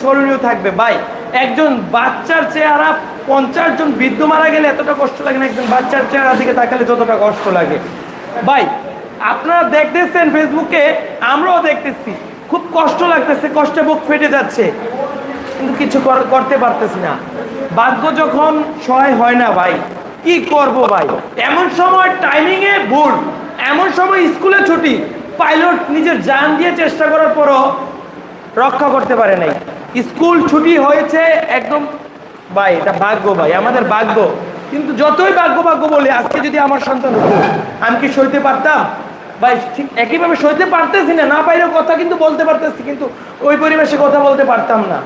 স্মরণীয় থাকবে। ভাই, একজন বাচ্চার চেহারা পঞ্চাশ জন বৃদ্ধ মারা গেলে এতটা কষ্ট লাগে না, একজন বাচ্চার চেহারা দিকে তাকালে যতটা কষ্ট লাগে। ভাই, আপনারা দেখতেছেন ফেসবুকে, আমরাও দেখতেছি। খুব কষ্ট লাগতেছে, কষ্টে বুক ফেটে যাচ্ছে। কিন্তু কিছু করতে পারতেছি না। ভাগ্য যখন সহায় হয় না ভাই, কি করব ভাই? এমন সময় টাইমিংয়ে ভুল, এমন সময় স্কুলে ছুটি পাইলট নিজের জান দিয়ে চেষ্টা করার পরও রক্ষা করতে পারে নাই। স্কুল ছুটি হয়েছে একদম, ভাই, এটা ভাগ্য, ভাই, আমাদের ভাগ্য। কিন্তু যতই ভাগ্য ভাগ্য বলি, আজকে যদি আমার সন্তান হতো, আমি কি সইতে পারতাম? ভাই, ঠিক একইভাবে সইতে পারতেছি না না পাইলেও কথা কিন্তু বলতে পারতেছি, কিন্তু ওই পরিবেশে কথা বলতে পারতাম না।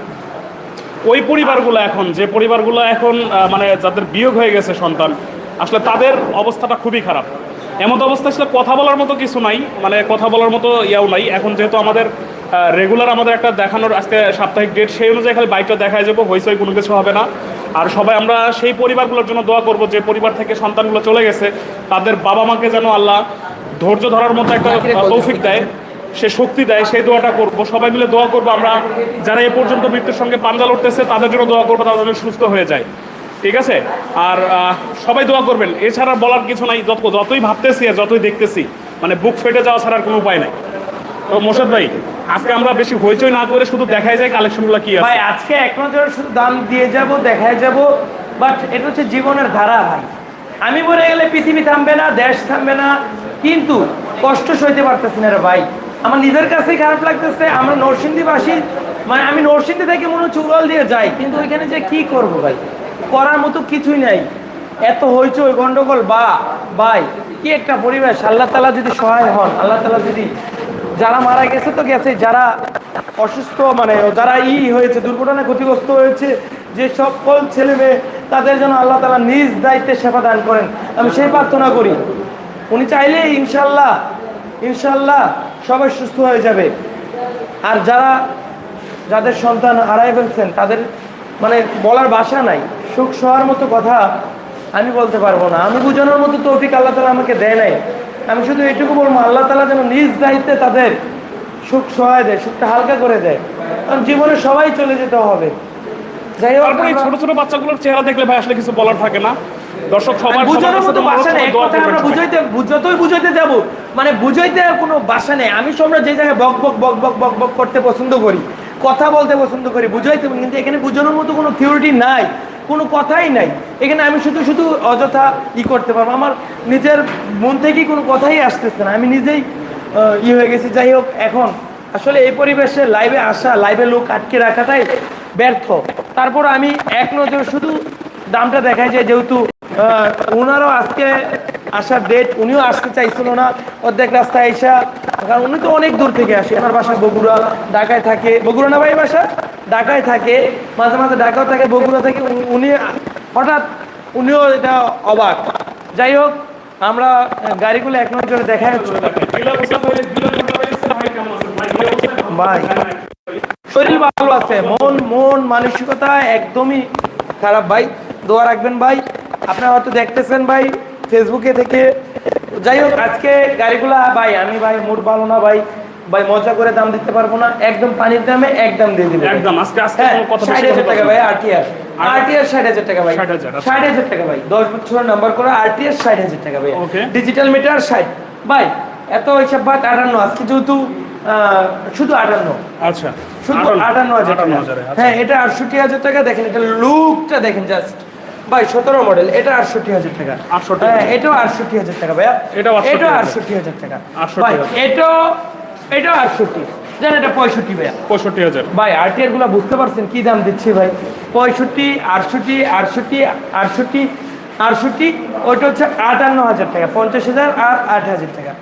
ওই পরিবারগুলো এখন, যে পরিবারগুলো এখন মানে যাদের বিয়োগ হয়ে গেছে সন্তান, আসলে তাদের অবস্থাটা খুবই খারাপ। এমন অবস্থা আসলে কথা বলার মতো কিছু নাই মানে কথা বলার মতো ইয়াও নাই। এখন যেহেতু আমাদের রেগুলার আমাদের একটা দেখানোর আজকে সাপ্তাহিক ডেট সেই অনুযায়ী খালি বাইকটা দেখায় যাব হইচই কোনো কিছু হবে না। আর সবাই আমরা সেই পরিবারগুলোর জন্য দোয়া করব যে পরিবার থেকে সন্তানগুলো চলে গেছে তাদের বাবা মাকে যেন আল্লাহ ধৈর্য ধরার মতো একটা তৌফিক দেয় সে শক্তি দেয় সেই দোয়াটা করব। সবাই মিলে দোয়া করব আমরা যারা এ পর্যন্ত মৃত্যুর সঙ্গে পাঞ্জা লড়তেছে তাদের জন্য দোয়া করব তারা যেন সুস্থ হয়ে যায়। ঠিক আছে? আর সবাই দোয়া করবেন। এছাড়া বলার কিছু নাই, যত যতই ভাবতেছি আর যতই দেখতেছি মানে বুক ফেটে যাওয়া ছাড়ার কোনো উপায় নাই। তো মোর্শেদ ভাই, আজকে আমরা বেশি হইচই না করে শুধু দেখাই যায় কালেকশনগুলো কি আছে। ভাই, আজকে এক নজরে শুধু দাম দিয়ে যাব দেখায় যাব বাট এটা হচ্ছে জীবনের ধারা, ভাই। আমি মরে গেলে পৃথিবী থামবে না, দেশ থামবে না, কিন্তু কষ্ট সইতে পারতেছি না রে ভাই। আমার নিজের কাছেই খারাপ লাগতেছে, আমরা নরসিংদীবাসী মানে আমি নরসিংদী থেকে মনে হচ্ছে উড়াল দিয়ে যাই, কিন্তু ওইখানে যে কি করব ভাই? করার মতো কিছুই নাই। এত হইচই, গন্ডগোল, বা, ভাই, কি একটা পরিবেশ? আল্লাহ তালা যদি সহায় হন, আল্লাহ তালা যদি যারা মারা গেছে তো গেছে, যারা অসুস্থ মানে যারা ই হয়েছে দুর্ঘটনায় ক্ষতিগ্রস্ত হয়েছে, যে সকল ছেলে মেয়ে, তাদের জন্য আল্লাহ তালা নিজ দায়িত্বে সেবা দান করেন। আমি সেই প্রার্থনা করি। উনি চাইলে ইনশাল্লাহ ইনশাল্লাহ সবাই সুস্থ হয়ে যাবে। আর যারা, যাদের সন্তান হারাই ফেলছেন, তাদের মানে বলার ভাষা নাই। সুখ সহার মতো কথা আমি বলতে পারব না। আমি বোঝানোর মতো তৌফিক আল্লাহ তালা আমাকে দেয় নাই। আমি শুধু এটুকু বলব আল্লাহ তালা যেন নিজ দায়িত্বে তাদের সুখ সহায় দেয় সুখটা হালকা করে দেয়। কারণ জীবনে সবাই চলে যেতে হবে। যাই হোক ছোট ছোট বাচ্চাগুলোর চেহারা দেখলে ভাই আসলে কিছু বলার থাকে না। দর্শক সবার সবার বুঝানোর মতো বাসা নেই করবেন আমরা বুঝাইতে যতই বুঝাইতে যাব। মানে বুঝাইতে আর কোনো বাসা নেই। আমি সম্রাট যে জায়গায় বক বক বক বক বক বক করতে পছন্দ করি কথা বলতে পছন্দ করি বুঝাইতে কিন্তু এখানে বুঝানোর মতো কোনো থিওরিটি নাই। কোনো কথাই নাই। এখানে আমি শুধু শুধু অযথা ই করতে পারব। আমার নিজের মন থেকেই কোনো কথাই আসতেছে না। আমি নিজেই ই হয়ে গেছি। যাই হোক, এখন আসলে এই পরিবেশে লাইভে আসা লাইভে লোক আটকে রাখাটাই ব্যর্থ। তারপর আমি এক নজর শুধু দামটা দেখাই যায় যেহেতু ওনারও আজকে আসার ডেট উনিও আসতে চাইছিল না। অর্ধেক রাস্তায় এসা, কারণ উনি তো অনেক দূর থেকে আসে। আমার বাসা বগুড়া, ঢাকায় থাকে। বগুড়া না ভাই বাসা? ঢাকায় থাকে, মাঝে মাঝে ঢাকাও থাকে বগুড়া থেকে উনি- হঠাৎ উনিও এটা অবাক। যাই হোক, আমরা গাড়িগুলো এক নজরে বুঝা- ভাই, শরীর ভালো আছে, মন মন, মানসিকতা একদমই খারাপ ভাই, দোয়া রাখবেন ভাই। আপনারা হয়তো দেখতেছেন ভাই ফেসবুকে থেকে। যাই হোক, আজকে গাড়িগুলা, ভাই, আমি ভাই মুড ভালো না ভাই ভাই মজা করে দাম দিতে পারব না। একদম পানির দামে একদম দিয়ে দিবো। একদম আজকে আজকে হ্যাঁ ষাট হাজার টাকা ভাই আরটিআর আরটিআর ষাট হাজার টাকা ভাই। 60,000, আচ্ছা। ষাট হাজার টাকা ভাই দশ বছর নাম্বার করা আরটিআর ষাট হাজার টাকা ভাই. ডিজিটাল মিটার ষাট। ভাই এত হিসাব বাদ আটান্ন। আজকে যেহেতু শুধু আটান্ন। আচ্ছা। শুধু আটান্ন- আটান্ন হাজার আটান্ন টাকা। হাজারে, আচ্ছা। হ্যাঁ এটা আটষট্টি হাজার টাকা। দেখেন এটা লুকটা দেখেন জাস্ট ভাই সতেরো মডেল এটা আটষট্টি হাজার টাকা। 68 হ্যাঁ এটাও আটষট্টি হাজার টাকা ভাইয়া। এটাও 68 এটাও হাজার। আটষট্টি হাজার টাকা। ভাই। এটাও এটাও আটষট্টি জানেন এটা পঁয়ষট্টি ভাইয়া? পঁয়ষট্টি হাজার। ভাই আরটিআরগুলো বুঝতে পারছেন কি দাম দিচ্ছি ভাই? পঁয়ষট্টি আটষট্টি আটষট্টি আটষট্টি আটষট্টি ওইটা হচ্ছে আটান্ন হাজার টাকা পঞ্চাশ হাজার আর আট হাজার টাকা।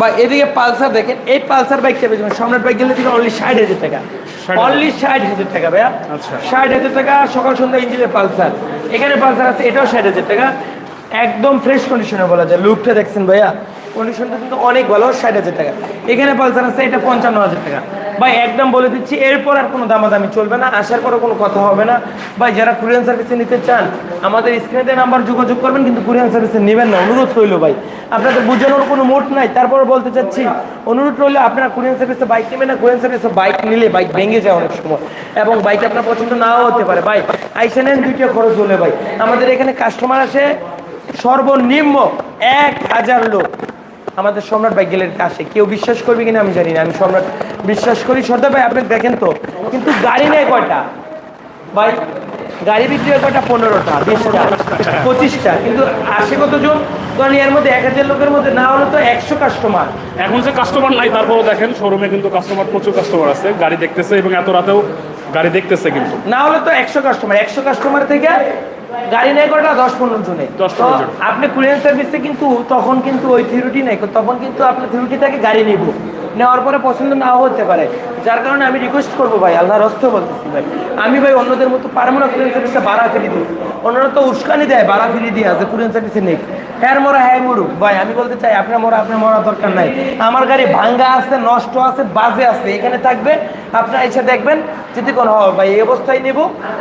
বা এদিকে পালসার দেখেন এই পালসার বাইকটা বেচবেন সম্রাট বাইক গেলে দিকে অনলি ষাট হাজার টাকা। অনলি ষাট হাজার টাকা ভাইয়া। আচ্ছা। ষাট হাজার টাকা সকাল সন্ধ্যা ইঞ্জিনের পালসার। এখানে পালসার আছে এটাও ষাট হাজার টাকা। একদম ফ্রেশ কন্ডিশনে বলা যায়। লুকটা দেখছেন ভাইয়া। কন্ডিশনটা কিন্তু অনেক ভালো, ষাট হাজার টাকা। এখানে পালসার আছে, এটা পঞ্চান্ন হাজার টাকা। ভাই, একদম বলে দিচ্ছি, এরপর আর কোনো দামাদামি চলবে না আসার পরে কোনো কথা হবে না। ভাই, যারা কুরিয়ান সার্ভিসে নিতে চান, আমাদের স্ক্রিনে নাম্বার যোগাযোগ করবেন, কিন্তু কুরিয়ান সার্ভিসে নেবেন না, অনুরোধ রইল ভাই। আপনাদের বোঝানোর কোনো মোট নাই তারপর বলতে চাচ্ছি, অনুরোধ রইলে আপনারা কুরিয়ান সার্ভিসে বাইক নেবেন না কুরিয়ান সার্ভিসে বাইক নিলে বাইক ভেঙে যায় অনেক সময়, এবং বাইক আপনার পছন্দ নাও হতে পারে। ভাই, আইসা নেন, দুইটা খরচ হলে ভাই। আমাদের এখানে কাস্টমার আসে, সর্বনিম্ন এক হাজার লোক। আমাদের সম্রাট বাইক গ্যালারিতে আসে কেউ বিশ্বাস করবে কিনা আমি জানি না, আমি সম্রাট বিশ্বাস করি। সর্দার ভাই, আপনি দেখেন তো, কিন্তু গাড়ি নেই কয়টা? ভাই, গাড়ি বিক্রি হয় কয়টা? পনেরোটা, বিশটা, পঁচিশটা। কিন্তু আসে কতজন? এর মধ্যে এক হাজার লোকের মধ্যে না হলে তো একশো কাস্টমার এখন যে কাস্টমার নাই, তারপরেও দেখেন শোরুমে কিন্তু কাস্টমার প্রচুর কাস্টমার আছে। গাড়ি দেখতেছে এবং এত রাতেও গাড়ি দেখতেছে কিন্তু। না হলে তো একশো কাস্টমার একশো কাস্টমার থেকে গাড়ি নেই কটা দশ পনেরো জনে। 10 তো 15 জন। আপনি কুরিয়ার সার্ভিসে কিন্তু তখন কিন্তু ওই থিরুটি নেই তখন কিন্তু আপনার থিরুটি থেকে গাড়ি নিব। নেওয়ার পরে পছন্দ নাও হতে পারে। যার কারণে আমি রিকোয়েস্ট করব ভাই আল্লাহ রস্ত বলতেছি ভাই। আমি ভাই অন্যদের মতো পারব না কুরিয়ার সার্ভিসে ভাড়া ফিরি দিই। অন্যরা তো উস্কানি দেয় ভাড়া ফিরি দিয়ে আছে কুরিয়ার সার্ভিসে নেই। হ্যাঁ মরা হ্যাঁ মরুক ভাই আমি বলতে চাই আপনার মরা আপনার মরা দরকার নাই। আমার গাড়ি ভাঙ্গা আছে নষ্ট আছে বাজে আছে এখানে থাকবে আপনারা এসে দেখবেন যদি কোনো হয় ভাই এই অবস্থায় নেব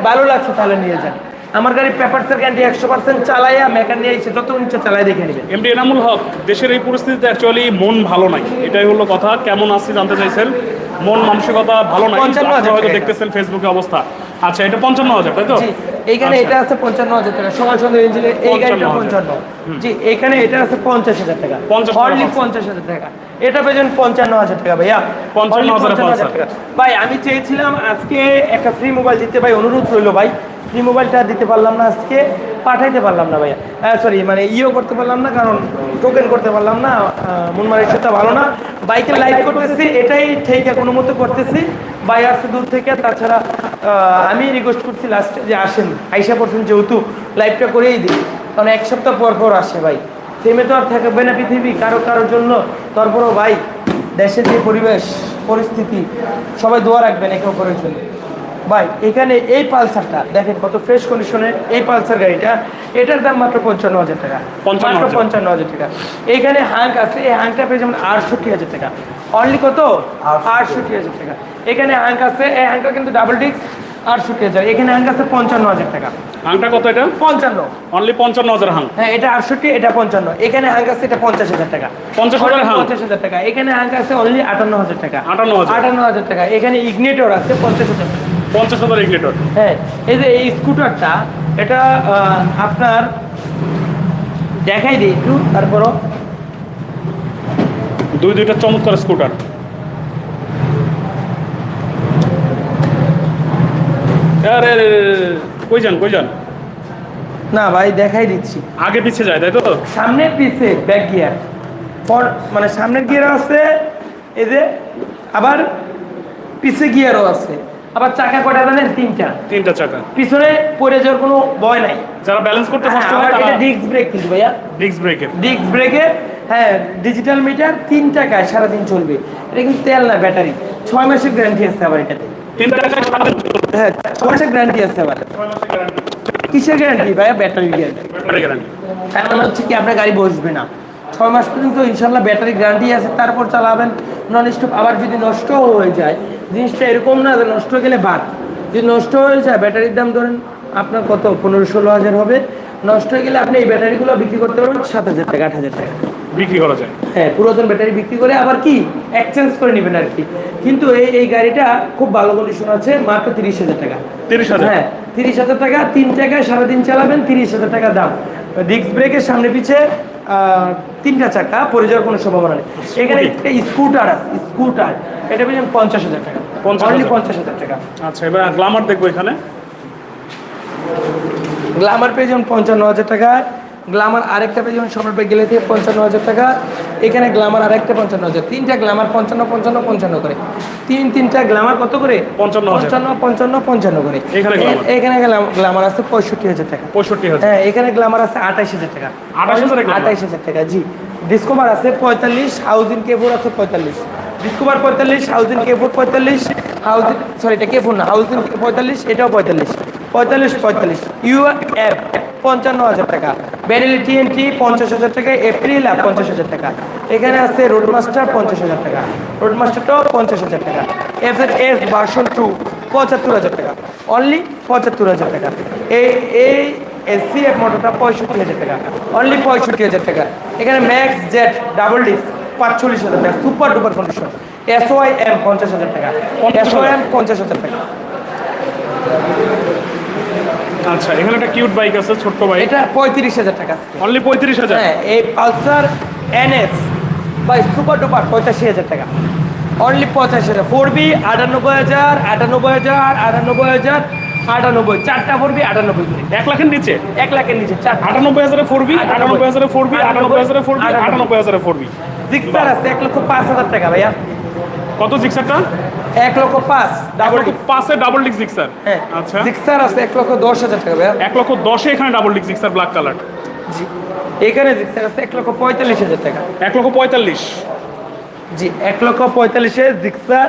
ভালো লাগছে তাহলে নিয়ে যান। আমার গাড়ি পেপারসের গ্যারান্টি একশো পার্সেন্ট চালাইয়া মেকার নিয়ে এসে যত ইচ্ছে চালাই দেখে নেবেন। এমডি এনামুল হক দেশের এই পরিস্থিতিতে অ্যাকচুয়ালি মন ভালো নাই। এটাই হলো কথা কেমন আছি জানতে চাইছেন? মন মানসিকতা ভালো নাই। হয়তো দেখতেছেন ফেসবুকে অবস্থা। আচ্ছা এটা পঞ্চান্ন হাজার তাই তো? এইখানে আচ্ছা। এটা আছে পঞ্চান্ন হাজার টাকা। সকাল সন্ধ্যা ইঞ্জিনের এই গাড়িটা 55,000 পঞ্চান্ন। জি এখানে এটা আছে পঞ্চাশ হাজার টাকা। 55,000 অনলি পঞ্চাশ হাজার টাকা। এটা পেয়েছেন পঞ্চান্ন হাজার টাকা ভাইয়া। 55,000 Only 55,000 টাকা। ভাই আমি চেয়েছিলাম আজকে একটা ফ্রি মোবাইল দিতে ভাই অনুরোধ রইল ভাই। ফ্রি মোবাইলটা দিতে পারলাম না আজকে পাঠাইতে পারলাম না ভাইয়া। সরি মানে ইও করতে পারলাম না কারণ টোকেন করতে পারলাম না আহ, মন মানসিকতা ভালো না। বাইকে লাইভ করতেছি এটাই ঠিক কোনো মতো করতেছি। বাই আসছে দূর থেকে তাছাড়া আমি রিকোয়েস্ট করছি লাস্টে যে আসেন। আইসা পড়ছেন যেহেতু লাইভটা করেই দিই। কারণ এক সপ্তাহ পর পর আসে ভাই। সেমে তো আর থাকবে না পৃথিবী, কারও কারোর জন্য। তারপরও ভাই, দেশের যে পরিবেশ, পরিস্থিতি, সবাই দোয়া রাখবেন একে অপরের জন্য। ভাই এখানে এই পালসারটা দেখেন কত ফ্রেশ কন্ডিশনের এই পালসার গাড়িটা এটার দাম মাত্র পঞ্চান্ন হাজার টাকা 55,000 মাত্র পঞ্চান্ন হাজার টাকা এখানে হাঁক আছে এই হাঁকটা পেয়ে যেমন আটষট্টি হাজার টাকা অনলি কত আটষট্টি হাজার টাকা এখানে হাঁক আছে এই হাঁকটা কিন্তু ডাবল ডিস্ক আটষট্টি হাজার এখানে হাঁক আছে পঞ্চান্ন হাজার টাকা হাংটা কত এটা পঞ্চান্ন অনলি পঞ্চান্ন হাজার হাং হ্যাঁ এটা আটষট্টি এটা পঞ্চান্ন এখানে হাঁক আছে এটা পঞ্চাশ হাজার টাকা 50,000 হাঁক? পঞ্চাশ হাজার টাকা এখানে হাঁক আছে অনলি আটান্ন হাজার টাকা 58,000 আটান্ন হাজার টাকা এখানে ইগনেটর আছে পঞ্চাশ হাজার টাকা পঞ্চাশ হাজার ইগনেটর হ্যাঁ এই যে এই স্কুটারটা এটা আপনার দেখাই দিই একটু তারপরও। দুই দুইটা চমৎকার স্কুটার। আরে কই যান কই যান? না ভাই দেখাই দিচ্ছি। আগে পিছিয়ে যায় তাই তো? সামনের পিছে ব্যাক গিয়ার মানে সামনের গিয়ারও আছে এই যে আবার পিছে গিয়ারও আছে। আবার চাকা কটা জানেন? তিনটা। তিনটা চাকা। পিছনে পড়ে যাওয়ার কোনো ভয় নাই। যারা ব্যালেন্স করতে কষ্ট হয় এটা তারা ডিস্ক ব্রেক কিন্তু ভাইয়া। ডিস্ক ব্রেকের ডিস্ক ব্রেকে হ্যাঁ ডিজিটাল মিটার তিন টাকায় সারাদিন চলবে। এটা কিন্তু তেল না ব্যাটারি ছয় মাসের গ্যারান্টি আছে আবার এটাতে। তিনটা টাকায় সারাদিন চলবে। হ্যাঁ ছয় মাসের গ্যারান্টি আছে আবার। কিসের গ্যারান্টি ভাইয়া? ব্যাটারি গ্যারান্টি মানে হচ্ছে কি আপনার গাড়ি বসবে না। ছয় মাস পর্যন্ত ইনশাল্লাহ ব্যাটারি গ্যারান্টি আছে তারপর চালাবেন। নন স্টপ আবার যদি নষ্টও হয়ে যায় জিনিসটা এরকম না যে নষ্ট গেলে বাদ। যদি নষ্ট হয়ে যায় ব্যাটারির দাম ধরেন আপনার কত? পনেরো ষোলো হাজার হবে। নষ্ট হয়ে গেলে আপনি এই ব্যাটারিগুলো বিক্রি করতে পারবেন সাত হাজার টাকা আট হাজার টাকা। বিক্রি করা যায়। হ্যাঁ পুরাতন ব্যাটারি বিক্রি করে আবার কি? এক্সচেঞ্জ করে নেবেন আর কি। কিন্তু এই এই গাড়িটা খুব ভালো কন্ডিশন আছে মাত্র তিরিশ হাজার টাকা। তিরিশ হাজার? হ্যাঁ তিরিশ হাজার টাকা তিন টাকায় সারাদিন চালাবেন তিরিশ হাজার টাকা দাম। ডিস্ক ব্রেকের সামনে পিছে আহ, তিনটা চাকা পড়ে যাওয়ার কোনো সম্ভাবনা নেই। এখানে একটা স্কুটার আছে স্কুটার। এটা পেয়েছেন পঞ্চাশ হাজার টাকা। 50,000 অনলি পঞ্চাশ হাজার টাকা। আচ্ছা এবার গ্লামার দেখব এখানে। গ্লামার পেয়েছেন পঞ্চান্ন হাজার টাকা। গ্লামার আরেকটা পেয়ে যাবেন সম্রাট ভাই গেলে থেকে পঞ্চান্ন হাজার টাকা। এখানে গ্লামার আরেকটা পঞ্চান্ন হাজার। তিনটা গ্লামার পঞ্চান্ন পঞ্চান্ন পঞ্চান্ন করে। তিন তিনটা গ্লামার কত করে? 55,000 পঞ্চান্ন পঞ্চান্ন পঞ্চান্ন করে। এখানে গ্লামার। আছে পঁয়ষট্টি হাজার টাকা। পঁয়ষট্টি হাজার। হ্যাঁ এখানে গ্লামার আছে আঠাইশ হাজার টাকা। 28,000 এ glamour? আঠাইশ হাজার টাকা জি। ডিসকভার আছে পঁয়তাল্লিশ হাউজিং কেপুর আছে পঁয়তাল্লিশ। ডিসকভার পঁয়তাল্লিশ হাউজিং কেপুর পঁয়তাল্লিশ হাউজিং সরি এটা কেপুর না হাউজিং পঁয়তাল্লিশ এটাও পঁয়তাল্লিশ। পঁয়তাল্লিশ পঁয়তাল্লিশ। ইউ এফ পঞ্চান্ন হাজার টাকা। ব্যারেলি টিএনটি পঞ্চাশ হাজার টাকা এপ্রিল আর পঞ্চাশ হাজার টাকা। এখানে আছে রোড মাস্টার পঞ্চাশ হাজার টাকা রোড মাস্টারটাও পঞ্চাশ হাজার টাকা। এফ এস ভার্সন টু পঁচাত্তর হাজার টাকা। অনলি পঁচাত্তর হাজার টাকা। এই এই সি এফ মোটরটা পঁয়ষট্টি হাজার টাকা। অনলি পঁয়ষট্টি হাজার টাকা। এখানে ম্যাক্স জেড ডাবল ডিস্ক পাঁচচল্লিশ হাজার টাকা। Super duper condition S Y M পঞ্চাশ হাজার টাকা। এস ওয়াই এম পঞ্চাশ হাজার টাকা। আচ্ছা এখানে একটা কিউট বাইক আছে ছোট্ট বাইক। এটা পঁয়ত্রিশ হাজার টাকা অনলি পঁয়ত্রিশ হাজার? হ্যাঁ এই পালসার এনএস বা সুপার ডুপার পঁচাশি হাজার টাকা। অনলি পঁচাশি হাজার। ফোর বি আটানব্বই হাজার আটানব্বই হাজার আটানব্বই হাজার আটানব্বই চারটা ফোর বি আটানব্বই এক লাখের নিচে? এক লাখের নিচে চারটা। আটানব্বই হাজারে ফোর বি আটানব্বই হাজারে ফোর বি আটানব্বই হাজারে ফোর বি আটানব্বই হাজারে ফোর বি জিক্সার আছে এক লক্ষ পাঁচ হাজার টাকা ভাইয়া। কত জিক্সারটা? এক লক্ষ পাঁচ ডাবল পাঁচে ডাবল ডিক জিক্সার। হ্যাঁ আচ্ছা। জিক্সার আছে এক লক্ষ দশ হাজার টাকা ভাইয়া। এক লক্ষ দশে এখানে double disc Gixxer black colour জি। এখানে জিক্সার আছে এক লক্ষ পঁয়তাল্লিশ হাজার টাকা। এক লক্ষ পঁয়তাল্লিশ। জি এক লক্ষ পঁয়তাল্লিশে জিক্সার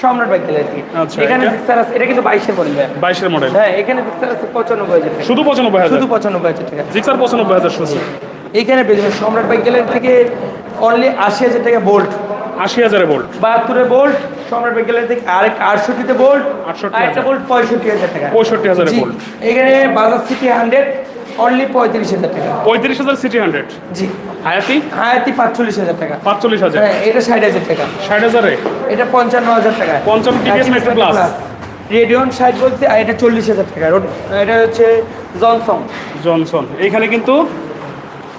সম্রাট বাইক গেলে আচ্ছা, এখানে? জিক্সার আছে এটা কিন্তু বাইশের বলবে বাইশের মডেল হ্যাঁ এখানে জিক্সার আছে পঁচানব্বই হাজার শুধু পঁচানব্বই হাজার? শুধু পঁচানব্বই হাজার টাকা। জিক্সার পঁচানব্বই হাজার শুধু। পেয়েছেন সম্রাট বাইক গ্যালারি থেকে অনলি আশি হাজার টাকা বোল্ট আশি হাজারে বোল্ট। বাহাত্তরে বোল্ট সম্রাট গ্যালারি থেকে আরেকটা আটষট্টিতে বোল্ট 68 আরেকটা বোল্ট পঁয়ষট্টি হাজার টাকা। 65,000 জি, volt। এখানে বাজাজ সিটি হান্ড্রেড অনলি পঁয়ত্রিশ হাজার টাকা। পঁয়ত্রিশ হাজার সিটি হান্ড্রেড। জি। হায়াতি? হায়াতি পাঁচচল্লিশ হাজার টাকা। পাঁচচল্লিশ হাজার। হ্যাঁ এটা ষাট হাজার টাকা। ষাট হাজারে? এটা পঞ্চান্ন হাজার টাকা। পঞ্চান্ন TVS Metro Plus। রেডিয়ন ষাট আর এটা চল্লিশ হাজার টাকা। এটা হচ্ছে জনসন জনসন এইখানে কিন্তু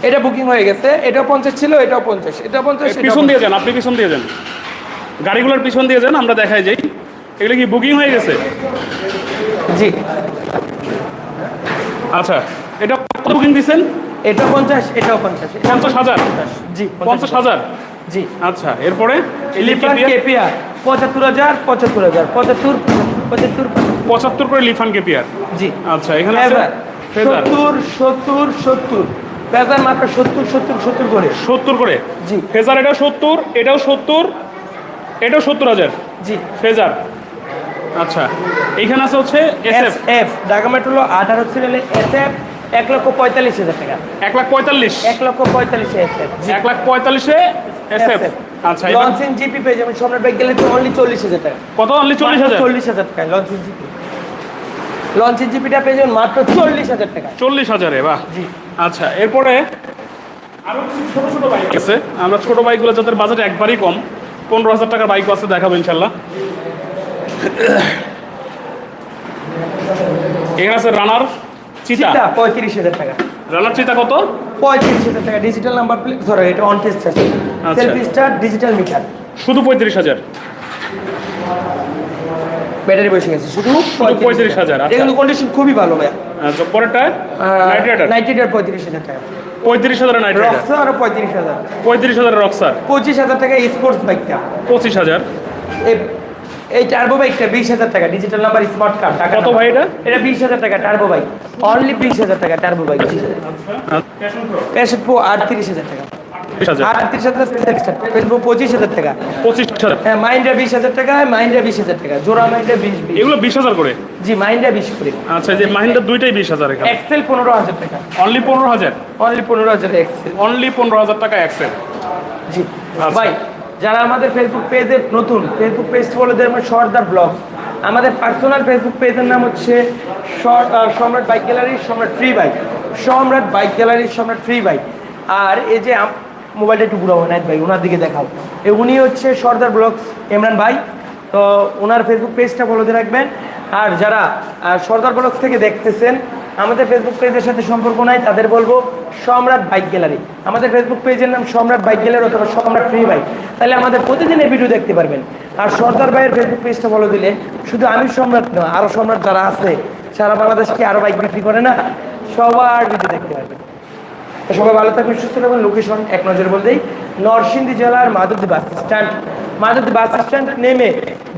এটা বুকিং হয়ে গেছে এটাও পঞ্চাশ ছিল এটাও পঞ্চাশ। এটা পঞ্চাশ পিছন দিয়ে যান আপনি পিছন দিয়ে যান। গাড়িগুলোর পিছন দিয়ে যান আমরা দেখাই যাই। এগুলো কি বুকিং হয়ে গেছে? জি। আচ্ছা এটা কত বুকিং দিচ্ছেন এটা পঞ্চাশ এটাও পঞ্চাশ পঞ্চাশ হাজার? জি পঞ্চাশ হাজার। জি। আচ্ছা এরপরে? লিফান কেপিআর পঁচাত্তর হাজার পঁচাত্তর হাজার পঁচাত্তর পঁচাত্তর পঁচাত্তর। করে লিফান কেপিয়ার জি। আচ্ছা এখানে সত্তর সত্তর সত্তর। ফেজার মাত্র সত্তর সত্তর সত্তর করে। সত্তর করে? জি। ফেজার এটাও সত্তর এটাও সত্তর এটাও সত্তর হাজার? জি। ফেজার আচ্ছা এইখানে আছে হচ্ছে S S F Dhaka metro আঠারো সিরিয়ালে এস এফ এক লক্ষ পঁয়তাল্লিশ হাজার টাকা। এক লাখ পঁয়তাল্লিশ? এক লক্ষ পঁয়তাল্লিশে এস এফ এক লাখ পঁয়তাল্লিশে এস এফ আচ্ছা লঞ্চিং জিপি পেয়ে যাবেন সম্রাট ব্যাগ গেলে অনলি চল্লিশ হাজার টাকা। কত? অনলি চল্লিশ হাজার? চল্লিশ হাজার টাকা লঞ্চিং জিপি লঞ্চিং জিপিটা পেয়ে যাবেন মাত্র চল্লিশ হাজার টাকা চল্লিশ হাজারে বাহ। আচ্ছা এরপরে আরও কিছু ছোট ছোট বাইক আছে। আমরা ছোট বাইকগুলো যাদের বাজেট একবারই কম পনেরো হাজার টাকার বাইক আছে দেখাবো ইনশাল্লাহ এখানে আছে রানার চিতা পঁয়ত্রিশ হাজার টাকা। রানার চিতা কত? পঁয়ত্রিশ হাজার টাকা। ডিজিটাল নাম্বার প্লেট ধরো এটা অন টেস্ট আছে। সেলফি স্টার ডিজিটাল মিটার শুধু পঁয়ত্রিশ হাজার। ব্যাটারি বসে গেছে শুধু 35,000, আচ্ছা। এগুলো কন্ডিশন খুবই ভালো ভাইয়া। আচ্ছা পরেরটা? নাইট রাইডার পঁয়ত্রিশ হাজার টাকা। পঁয়ত্রিশ হাজার নাইট রাইডার আরও? পঁয়ত্রিশ হাজার। পঁয়ত্রিশ হাজার রক্সার পঁচিশ হাজার টাকা স্পোর্টস বাইকটা পঁচিশ হাজার। এই- এই টার্বো বাইকটা বিশ হাজার টাকা ডিজিটাল নাম্বার স্মার্ট কার্ড টাকা কত ভাই এটা? এটা বিশ হাজার টাকা টার্বো বাইক অনলি বিশ হাজার টাকা টার্বো বাইক প্যাশন প্রো আটত্রিশ হাজার টাকা। বিশ হাজার আটত্রিশ হাজার। প্যাশন পঁচিশ হাজার টাকা। পঁচিশ হাজার। হ্যাঁ মাইন্ডা বিশ হাজার টাকা মাইন্ডা বিশ হাজার টাকা। জোড়া মাইন্ডা বিশ এগুলো বিশ হাজার করে? জি মাইন্ডা বিশ করে। আচ্ছা যে দুইটাই বিশ হাজার এক্সেল পনেরো হাজার টাকা। অনলি পনেরো হাজার? অনলি পনেরো হাজার এক্সেল অনলি পনেরো হাজার টাকা অ্যাক্সেল জি। আচ্ছা। ভাই যারা আমাদের ফেসবুক পেজে নতুন ফেসবুক পেজ বলে দেয় আমার সর্দার ব্লগ আমাদের পার্সোনাল ফেসবুক পেজের নাম হচ্ছে Samrat bike gallery Samrat free bike Samrat bike gallery Samrat free bike আর এই যে মোবাইলটা একটু ঘুরাবো নাইট ভাই, ওনার দিকে দেখাও। উনি হচ্ছে সর্দার ব্লগস ইমরান ভাই। তো ওনার ফেসবুক পেজটা ফলো দিয়ে রাখবেন। আর যারা সর্দার ব্লগস থেকে দেখতেছেন, আমাদের ফেসবুক পেজের সাথে সম্পর্ক নাই, তাদের বলব সম্রাট বাইক গ্যালারি। আমাদের ফেসবুক পেজের নাম সম্রাট বাইক গ্যালারি অথবা সম্রাট ফ্রি বাইক। তাহলে আমাদের প্রতিদিনের ভিডিও দেখতে পারবেন। আর সর্দার ভাইয়ের ফেসবুক পেজটা ফলো দিলে শুধু আমি সম্রাট নয় আরও সম্রাট যারা আছে, সারা বাংলাদেশকে আরও বাইক বিক্রি করে না, সবার ভিডিও দেখতে পারবেন। সবাই ভালো থাকবেন, সুস্থ থাকবেন। লোকেশন এক নজর বলতেই নরসিংদী জেলার Madhabdi bus stand Madhabdi bus stand নেমে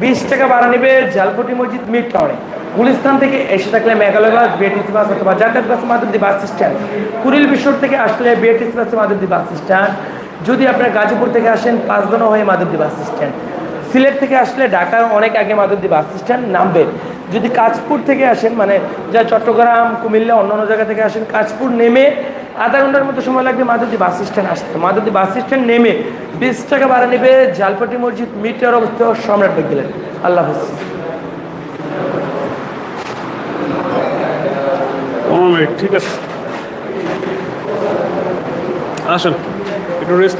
বিশ টাকা ভাড়া নেবে ঝালকুটি মসজিদ মিড টাউনে গুলিস্তান থেকে এসে থাকলে মেঘালয় বাস, বিএটিসি বাস অথবা জাকাত bus Madhabdi bus stand Kuril বিশ্বর থেকে আসলে বিএটিসি বাসে মাধবদী বাস স্ট্যান্ড যদি আপনার গাজীপুর থেকে আসেন, পাঁচদনা হয়ে মাধবদী বাস স্ট্যান্ড সিলেট থেকে আসলে ঢাকার অনেক আগে মাধবদী বাস স্ট্যান্ড নামবে। যদি কাজপুর থেকে আসেন মানে যা চট্টগ্রাম, কুমিল্লা, অন্যান্য জায়গা থেকে আসেন কাজপুর নেমে আধা ঘণ্টার মতো সময় লাগবে মাধবদী বাস স্ট্যান্ড আসতে। মাধবদী বাস স্ট্যান্ড নেমে বিশ টাকা ভাড়া নেবে জালপাটি মসজিদ, মিটার অবস্থিত সম্রাট গেলেন আল্লাহ হাফিজ। ঠিক আছে। আসুন, একটু রেস্ট